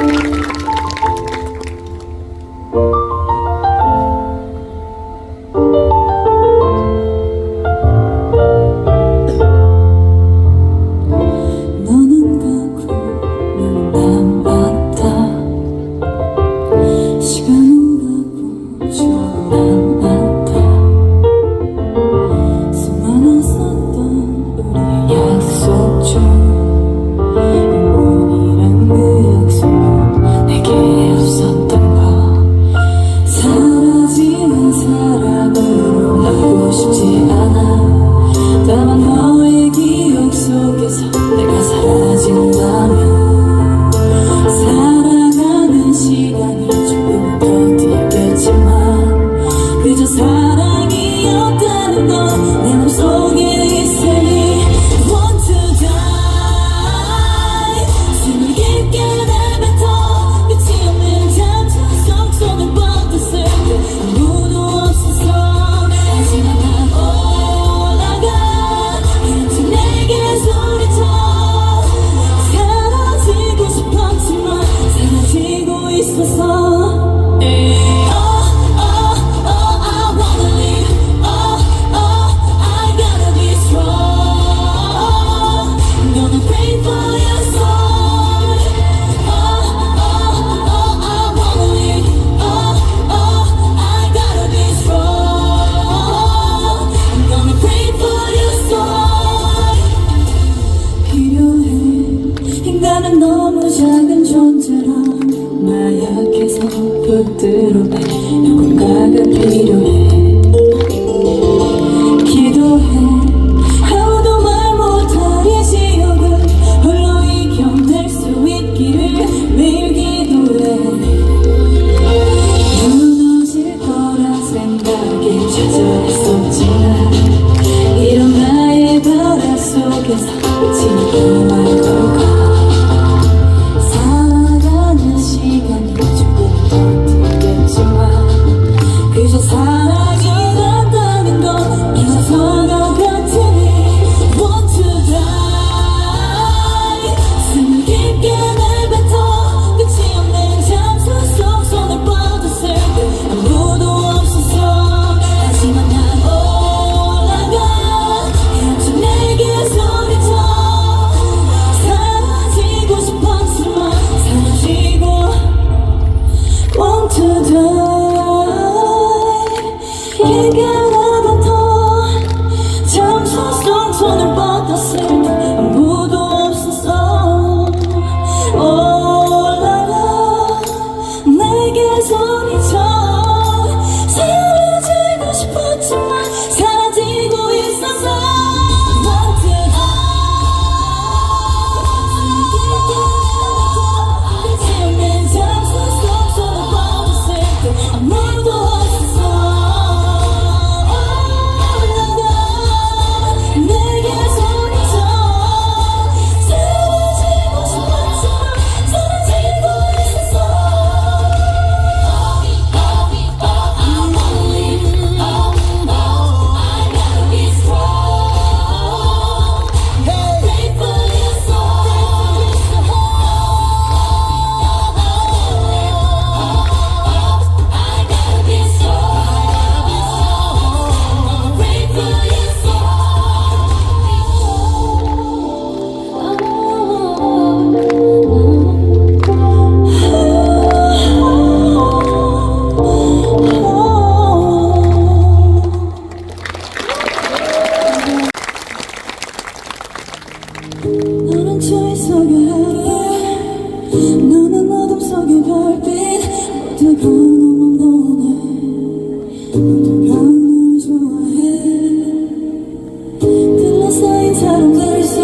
Música 그룹에 누군가가 필요해. 기도해. 나는 추위 속에 하래 너는 어둠 속에 별빛 모두가 너무 너네 모두가 좋아해. 둘러싸인 사람들 속